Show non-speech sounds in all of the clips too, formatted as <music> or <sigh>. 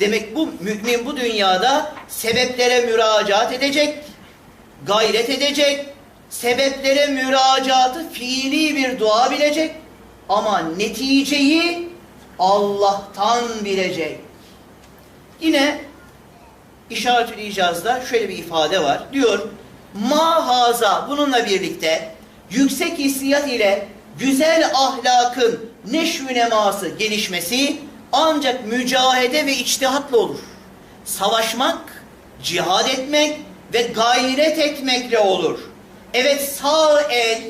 Demek bu mümin bu dünyada sebeplere müracaat edecek, gayret edecek, sebeplere müracaatı fiili bir dua bilecek ama neticeyi Allah'tan bilecek. Yine İşaretül İcaz'da şöyle bir ifade var. Diyor, mahaza bununla birlikte yüksek hissiyat ile güzel ahlakın neşvü neması gelişmesi ancak mücahede ve içtihatla olur. Savaşmak, cihad etmek ve gayret etmekle olur. Evet sağ el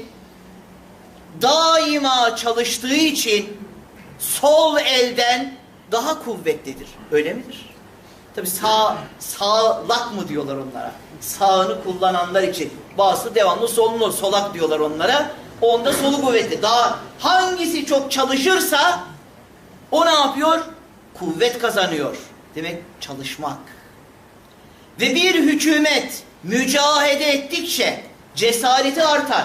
daima çalıştığı için sol elden daha kuvvetlidir. Öyle midir? Tabi sağ, sağlak mı diyorlar onlara. Sağını kullananlar için. Bazısı devamlı solunu, solak diyorlar onlara. Onda solu kuvvetli. Daha hangisi çok çalışırsa o ne yapıyor? Kuvvet kazanıyor. Demek çalışmak. Ve bir hükümet mücahede ettikçe cesareti artar.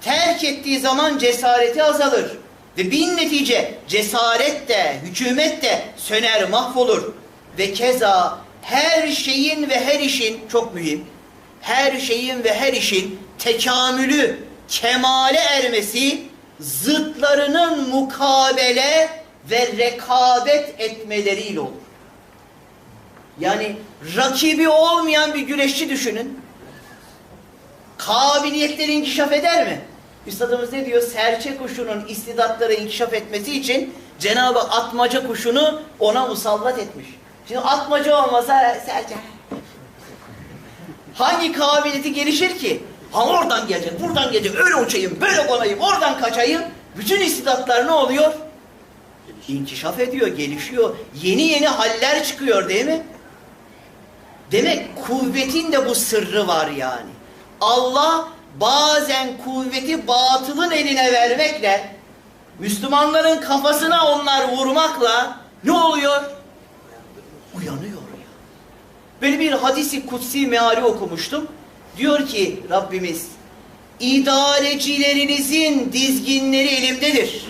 Terk ettiği zaman cesareti azalır. Ve bin netice cesaret de, hükümet de söner, mahvolur. Ve keza her şeyin ve her işin, çok mühim, her şeyin ve her işin tekamülü, kemale ermesi, zıtlarının mukabele ve rekabet etmeleriyle olur. Yani rakibi olmayan bir güreşçi düşünün. Kabiliyetleri inkişaf eder mi? Üstadımız ne diyor? Serçe kuşunun istidatları inkişaf etmesi için Cenab-ı atmaca kuşunu ona musallat etmiş. Şimdi atmaca olmasa serçe. Hangi kabiliyeti gelişir ki? Ha oradan gelecek, buradan gelecek, öyle uçayım, böyle konayım, oradan kaçayım. Bütün istidatlar ne oluyor? İnkişaf ediyor, gelişiyor. Yeni yeni haller çıkıyor değil mi? Demek kuvvetin de bu sırrı var yani. Allah bazen kuvveti batılın eline vermekle, Müslümanların kafasına onlar vurmakla ne oluyor? Uyanıyor ya. Böyle bir hadisi kutsi meali okumuştum. Diyor ki Rabbimiz, idarecilerinizin dizginleri elimdedir.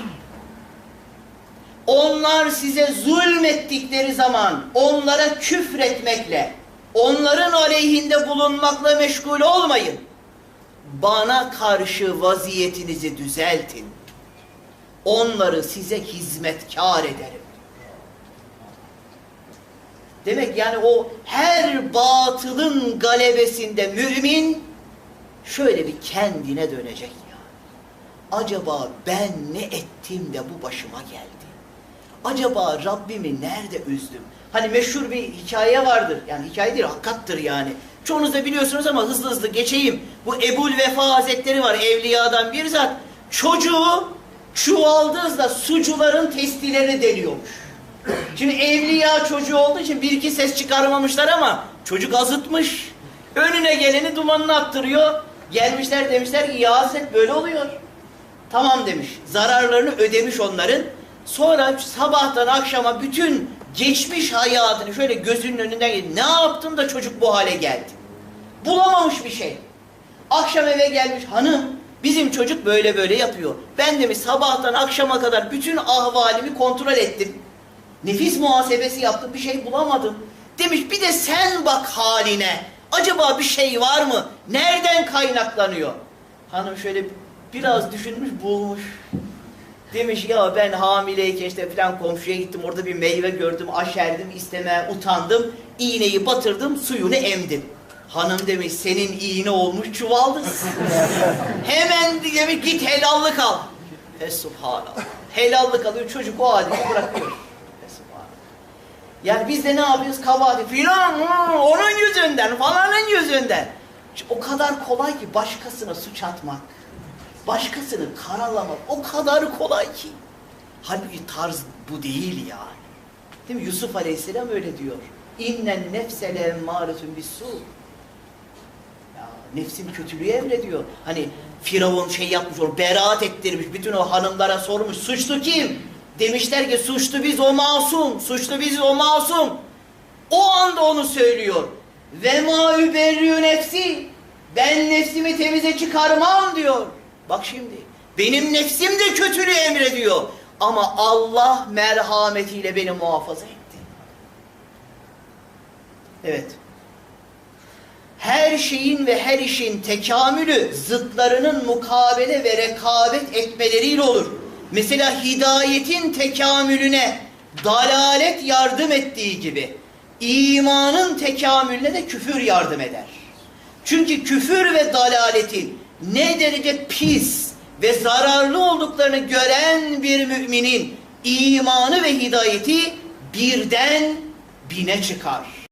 Onlar size zulmettikleri zaman onlara küfretmekle, onların aleyhinde bulunmakla meşgul olmayın. Bana karşı vaziyetinizi düzeltin. Onları size hizmetkar ederim. Demek yani o her batılın galebesinde mümin şöyle bir kendine dönecek ya. Acaba ben ne ettim de bu başıma geldi? Acaba Rabbimi nerede üzdüm? Hani meşhur bir hikaye vardır. Yani hikaye değil, hakikattır yani. Çoğunuz da biliyorsunuz ama hızlı hızlı geçeyim. Bu Ebul Vefa Hazretleri var, evliyadan bir zat. Çocuğu çuvaldızla sucuların testilerini deliyormuş. Şimdi evliya çocuğu olduğu için bir iki ses çıkarmamışlar ama çocuk azıtmış. Önüne geleni dumanını attırıyor. Gelmişler demişler ki ya böyle oluyor. Tamam demiş. Zararlarını ödemiş onların. Sonra sabahtan akşama bütün geçmiş hayatını şöyle gözünün önünden geçti. Ne yaptın da çocuk bu hale geldi? Bulamamış bir şey. Akşam eve gelmiş hanım bizim çocuk böyle böyle yapıyor. Ben demiş sabahtan akşama kadar bütün ahvalimi kontrol ettim. Nefis muhasebesi yaptım bir şey bulamadım. Demiş bir de sen bak haline. Acaba bir şey var mı? Nereden kaynaklanıyor? Hanım şöyle biraz düşünmüş bulmuş. Demiş ya ben hamileyken işte falan komşuya gittim orada bir meyve gördüm aşerdim istemeye utandım. İğneyi batırdım suyunu emdim. Hanım demiş senin iğne olmuş çuvaldız. <laughs> Hemen demiş git helallık al. Fesubhanallah. Helallık alıyor çocuk o halini bırakıyor. Fesubhanallah. Yani biz de ne yapıyoruz? Kabahati filan onun yüzünden falanın yüzünden. O kadar kolay ki başkasına suç atmak. Başkasını karalamak o kadar kolay ki. Halbuki tarz bu değil yani. Değil mi? Yusuf Aleyhisselam öyle diyor. İnnen nefsele emmâretun bis-sû. Nefsim kötülüğü emrediyor. Hani Firavun şey yapmış, onu beraat ettirmiş, bütün o hanımlara sormuş, suçlu kim? Demişler ki suçlu biz o masum, suçlu biz o masum. O anda onu söylüyor. Ve ma überriyu nefsi. Ben nefsimi temize çıkarmam diyor. Bak şimdi. Benim nefsim de kötülüğü emrediyor. Ama Allah merhametiyle beni muhafaza etti. Evet. Her şeyin ve her işin tekamülü zıtlarının mukabele ve rekabet etmeleriyle olur. Mesela hidayetin tekamülüne dalalet yardım ettiği gibi imanın tekamülüne de küfür yardım eder. Çünkü küfür ve dalaletin ne derece pis ve zararlı olduklarını gören bir müminin imanı ve hidayeti birden bine çıkar.